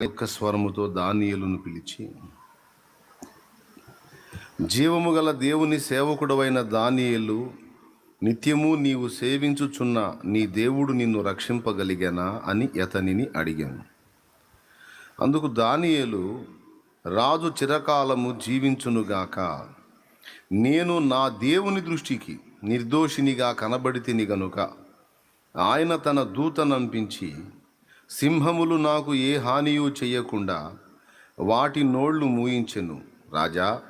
యొక్క స్వరముతో దానియేలును పిలిచి జీవము గల దేవుని సేవకుడవైన దానియేలు నిత్యము నీవు సేవించుచున్న నీ దేవుడు నిన్ను రక్షింపగలిగానా? అని అతనిని అడిగాను. అందుకు దానియలు రాజు చిరకాలము జీవించునుగాక నేను నా దేవుని దృష్టికి నిర్దోషినిగా కనబడితిని గనుక ఆయన తన దూతనంపించి సింహములు నాకు ఏ హానియు చేయకుండా వాటి నోళ్ళు మూయించెను. రాజా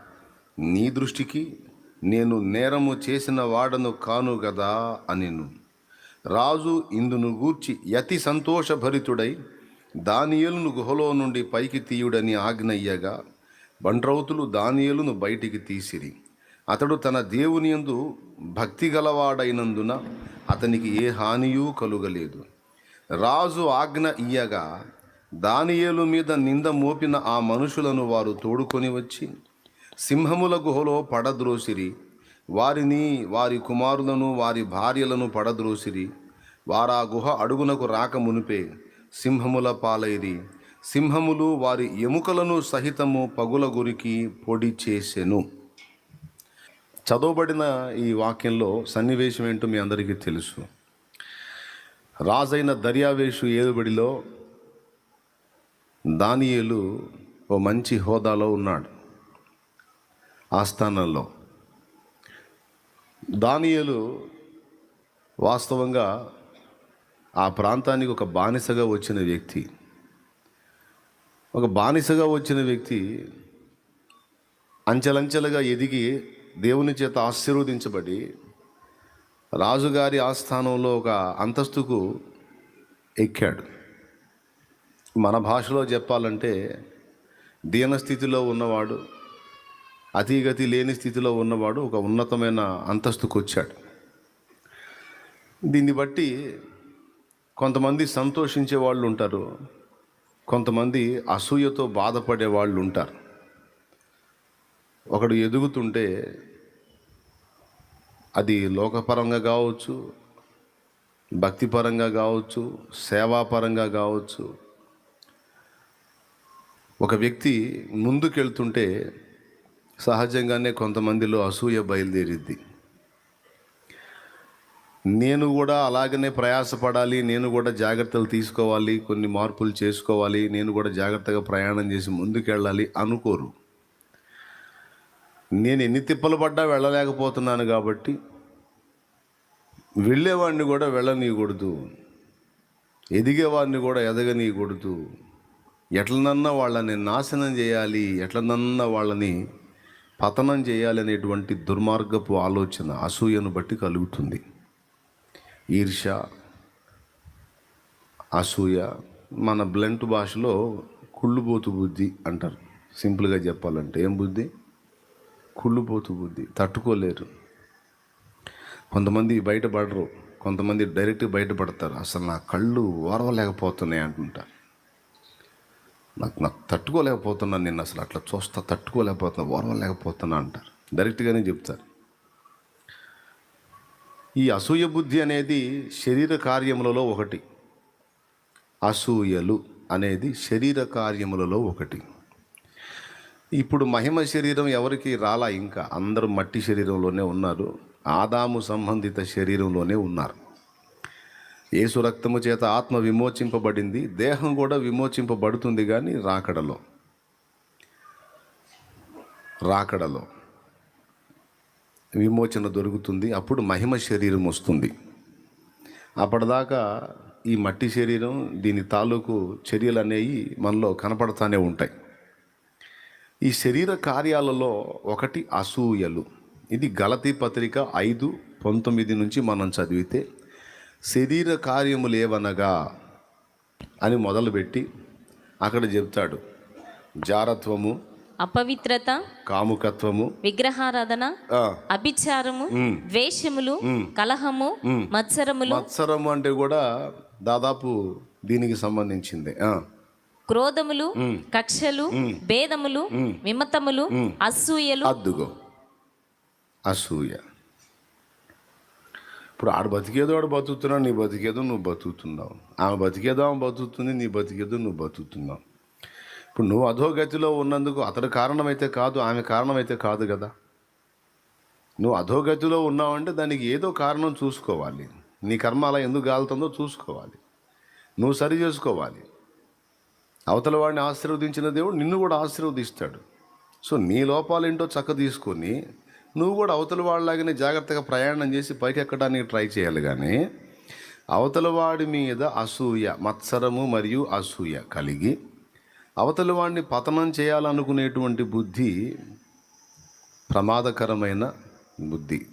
నీ దృష్టికి నేను నేరము చేసిన వాడను కాను గదా అనిను. రాజు ఇందును గూర్చి యతి సంతోషభరితుడై దానియలును గుహలో నుండి పైకి తీయుడని ఆజ్ఞయ్యగా బండ్రౌతులు దానియలును బయటికి తీసిరి. అతడు తన దేవుని యందు భక్తి గలవాడైనందున అతనికి ఏ హానియూ కలుగలేదు. రాజు ఆజ్ఞ ఇయ్యగా దానియేలు మీద నింద మోపిన ఆ మనుషులను వారు తోడుకొని వచ్చి సింహముల గుహలో పడద్రోసిరి. వారిని వారి కుమారులను వారి భార్యలను పడద్రోసిరి. వారా గుహ అడుగునకు రాక మునిపే సింహముల పాలైరి. సింహములు వారి ఎముకలను సహితము పగుల గురికి పొడి చేసెను. చదవబడిన ఈ వాక్యంలో సన్నివేశం ఏంటో మీ అందరికీ తెలుసు. రాజైన దర్యావేషు ఏలుబడిలో దానియేలు ఓ మంచి హోదాలో ఉన్నాడు. ఆస్థానంలో దానియలు వాస్తవంగా ఆ ప్రాంతానికి ఒక బానిసగా వచ్చిన వ్యక్తి. ఒక బానిసగా వచ్చిన వ్యక్తి అంచెలంచెలుగా ఎదిగి దేవుని చేత ఆశీర్వదించబడి రాజుగారి ఆస్థానంలో ఒక అంతస్తుకు ఎక్కాడు. మన భాషలో చెప్పాలంటే దీనస్థితిలో ఉన్నవాడు అతిగతి లేని స్థితిలో ఉన్నవాడు ఒక ఉన్నతమైన అంతస్తుకు వచ్చాడు దీన్ని బట్టి కొంతమంది సంతోషించే వాళ్ళు ఉంటారు కొంతమంది అసూయతో బాధపడే వాళ్ళు ఉంటారు. ఒకడు ఎదుగుతుంటే అది లోకపరంగా కావచ్చు భక్తిపరంగా కావచ్చు సేవాపరంగా కావచ్చు. ఒక వ్యక్తి ముందుకెళ్తుంటే సహజంగానే కొంతమందిలో అసూయ బయలుదేరిద్ది. నేను కూడా అలాగనే ప్రయాసపడాలి నేను కూడా జాగ్రత్తలు తీసుకోవాలి కొన్ని మార్పులు చేసుకోవాలి నేను కూడా జాగ్రత్తగా ప్రయాణం చేసి ముందుకెళ్ళాలి అనుకోరు. నేను ఎన్ని తిప్పలు పడ్డా వెళ్ళలేకపోతున్నాను కాబట్టి వెళ్ళేవాడిని కూడా వెళ్ళనీయకూడదు. ఎదిగేవాడిని కూడా ఎదగనీయకూడదు. ఎట్లనన్నా వాళ్ళని నాశనం చేయాలి ఎట్లనన్నా వాళ్ళని పతనం చేయాలి అనేటువంటి దుర్మార్గపు ఆలోచన అసూయను బట్టి కలుగుతుంది. ఈర్ష అసూయ మన బ్లంట్ భాషలో కుళ్ళుబోతు బుద్ధి అంటారు. సింపుల్గా చెప్పాలంటే ఏం బుద్ధి? కుళ్ళుపోతు బుద్ధి తట్టుకోలేరు. కొంతమంది బయటపడరు. కొంతమంది డైరెక్ట్ బయటపడతారు. అసలు నా కళ్ళు ఓరవలేకపోతున్నాయి అంటుంటారు నాకు నాకు తట్టుకోలేకపోతున్నాను నేను అసలు. అట్లా చూస్తా తట్టుకోలేకపోతున్నా ఓరవలేకపోతున్నా అంటారు డైరెక్ట్గానే చెప్తారు ఈ అసూయ బుద్ధి అనేది శరీర కార్యములలో ఒకటి. అసూయలు అనేది శరీర కార్యములలో ఒకటి. ఇప్పుడు మహిమ శరీరం ఎవరికి రాలా ఇంకా? అందరూ మట్టి శరీరంలోనే ఉన్నారు. ఆదాము సంబంధిత శరీరంలోనే ఉన్నారు. ఏసు రక్తము చేత ఆత్మ విమోచింపబడింది. దేహం కూడా విమోచింపబడుతుంది కానీ రాకడలో. రాకడలో. విమోచన దొరుకుతుంది. అప్పుడు మహిమ శరీరం వస్తుంది. అప్పటిదాకా ఈ మట్టి శరీరం దీని తాలూకు చర్యలు అనేవి మనలో కనపడతానే ఉంటాయి. ఈ శరీర కార్యాలలో ఒకటి అసూయలు. ఇది గలతీ పత్రిక ఐదు పంతొమ్మిది నుంచి మనం చదివితే శరీర కార్యములు ఏవనగా అని మొదలుపెట్టి అక్కడ చెప్తాడు. జారత్వము అపవిత్రత కాముకత్వము విగ్రహారాధన అభిచారము ద్వేషములు కలహము మత్సరములు. మత్సరము అంటే కూడా దాదాపు దీనికి సంబంధించింది. క్రోధములు కక్షలు భేదములు విమతములు అసూయలు. అద్దుగో అసూయ. ఇప్పుడు ఆడు బతికేదో ఆడు బతుకుతున్నావు నీ బతికేదో నువ్వు బతుకుతున్నావు. ఆమె బతికేదో ఆమె బతుకుతుంది నీ బతికేదో నువ్వు బతుకుతున్నావు. ఇప్పుడు నువ్వు అధోగతిలో ఉన్నందుకు అతడు కారణమైతే కాదు ఆమె కారణమైతే కాదు కదా. నువ్వు అధోగతిలో ఉన్నావంటే దానికి ఏదో కారణం చూసుకోవాలి. నీ కర్మ అలా ఎందుకు గాలుతుందో చూసుకోవాలి. నువ్వు సరి చేసుకోవాలి. అవతల వాడిని ఆశీర్వదించిన దేవుడు నిన్ను కూడా ఆశీర్వదిస్తాడు. సో నీ లోపాలేంటో చక్క తీసుకొని నువ్వు కూడా అవతల వాళ్ళలాగానే జాగ్రత్తగా ప్రయాణం చేసి పైకి ఎక్కడానికి ట్రై చేయాలి కానీ అవతల వాడి మీద అసూయ మత్సరము మరియు అసూయ కలిగి అవతల వాడిని పతనం చేయాలనుకునేటువంటి బుద్ధి ప్రమాదకరమైన బుద్ధి.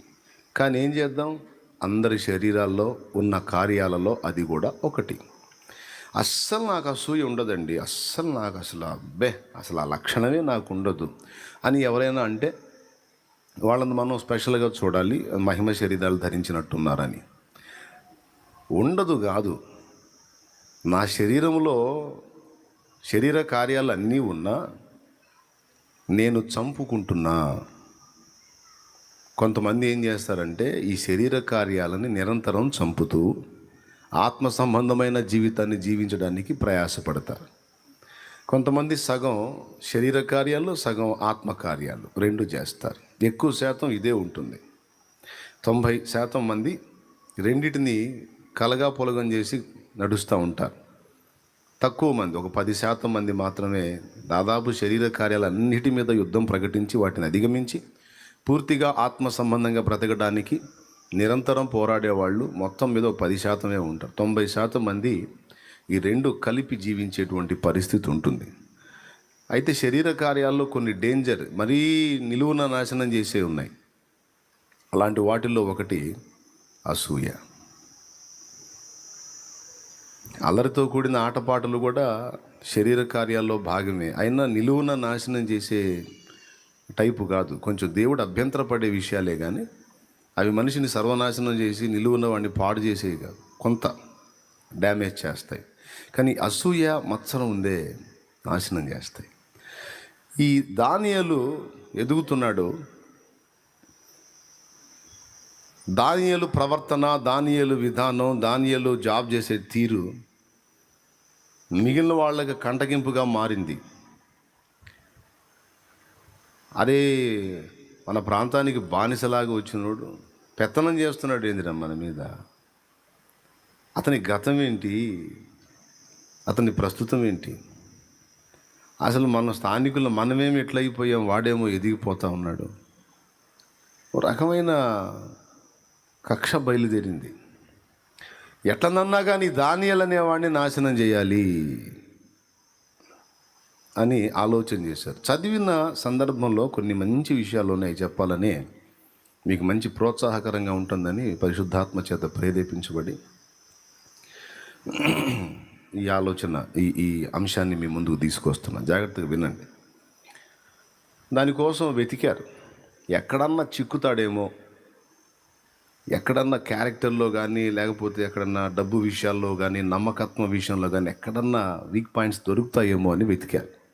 కానీ ఏం చేద్దాం? అందరి శరీరాల్లో ఉన్న కార్యాలలో అది కూడా ఒకటి. అస్సలు నాకు అసూయ ఉండదండి. అస్సలు నాకు అసలు అబ్బే అసలు ఆ లక్షణమే నాకు ఉండదు. అని ఎవరైనా అంటే వాళ్ళని మనం స్పెషల్గా చూడాలి మహిమ శరీరాలు ధరించినట్టున్నారని. ఉండదు కాదు. నా శరీరంలో శరీర కార్యాలు అన్నీ ఉన్నా నేను చంపుకుంటున్నా. కొంతమంది ఏం చేస్తారంటే ఈ శరీర కార్యాలని నిరంతరం చంపుతూ ఆత్మ సంబంధమైన జీవితాన్ని జీవించడానికి ప్రయాసపడతారు. కొంతమంది సగం శరీర కార్యాలు సగం ఆత్మ కార్యాలు రెండు చేస్తారు. ఎక్కువ శాతం ఇదే ఉంటుంది. తొంభై శాతం మంది రెండిటిని కలగా పొలగం చేసి నడుస్తూ ఉంటారు. తక్కువ మంది ఒక పది శాతం మంది మాత్రమే దాదాపు శరీర కార్యాలన్నిటి మీద యుద్ధం ప్రకటించి వాటిని అధిగమించి పూర్తిగా ఆత్మ సంబంధంగా బ్రతకడానికి నిరంతరం పోరాడేవాళ్ళు మొత్తం మీద ఒక పది శాతమే ఉంటారు. తొంభై శాతం మంది ఈ రెండు కలిపి జీవించేటువంటి పరిస్థితి ఉంటుంది. అయితే శరీర కార్యాల్లో కొన్ని డేంజర్ మరీ నిలువున నాశనం చేసే ఉన్నాయి. అలాంటి వాటిల్లో ఒకటి అసూయ. అల్లరితో కూడిన ఆటపాటలు కూడా శరీర కార్యాల్లో భాగమే. అయినా నిలువున నాశనం చేసే టైపు కాదు. కొంచెం దేవుడు అభ్యంతరపడే విషయాలే కానీ అవి మనిషిని సర్వనాశనం చేసి నిలువున వాడిని పాడు చేసేవి కాదు. కొంత డ్యామేజ్ చేస్తాయి. కానీ అసూయ మత్సరం ఉందే నాశనం చేస్తాయి. ఈ దానియలు ఎదుగుతున్నాడు. దానియలు ప్రవర్తన దానియలు విధానం దానియలు జాబ్ చేసే తీరు మిగిలిన వాళ్ళకి కంటగింపుగా మారింది. అరే మన ప్రాంతానికి బానిసలాగా వచ్చినోడు పెత్తనం చేస్తున్నాడు ఏందిరా మన మీద? అతని గతం ఏంటి? అతని ప్రస్తుతం ఏంటి? అసలు మన స్థానికులు మనమేమి ఎట్లయిపోయాం? వాడేమో ఎదిగిపోతూ ఉన్నాడు. ఓ రకమైన కక్ష బయలుదేరింది. ఎట్లనన్నా కానీ దానియల్ అనేవాడిని నాశనం చేయాలి. అని ఆలోచన చేశారు. చదివిన సందర్భంలో కొన్ని మంచి విషయాలు ఉన్నాయి చెప్పాలని మీకు మంచి ప్రోత్సాహకరంగా ఉంటుందని పరిశుద్ధాత్మ చేత ప్రేరేపించబడి ఈ ఆలోచన ఈ ఈ అంశాన్ని మీ ముందుకు తీసుకొస్తున్నా. జాగ్రత్తగా వినండి. దానికోసం వెతికారు. ఎక్కడన్నా చిక్కుతాడేమో ఎక్కడన్నా క్యారెక్టర్లో కానీ లేకపోతే ఎక్కడన్నా డబ్బు విషయాల్లో కానీ నమ్మకత్వం విషయంలో కానీ ఎక్కడన్నా వీక్ పాయింట్స్ దొరుకుతాయేమో అని వెతికారు.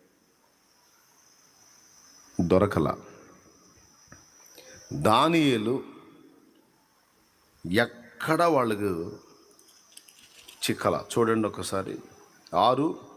దొరకల. దానియేలు ఎక్కడ వాళ్ళకు చిక్కల. చూడండి ఒకసారి. ఆరు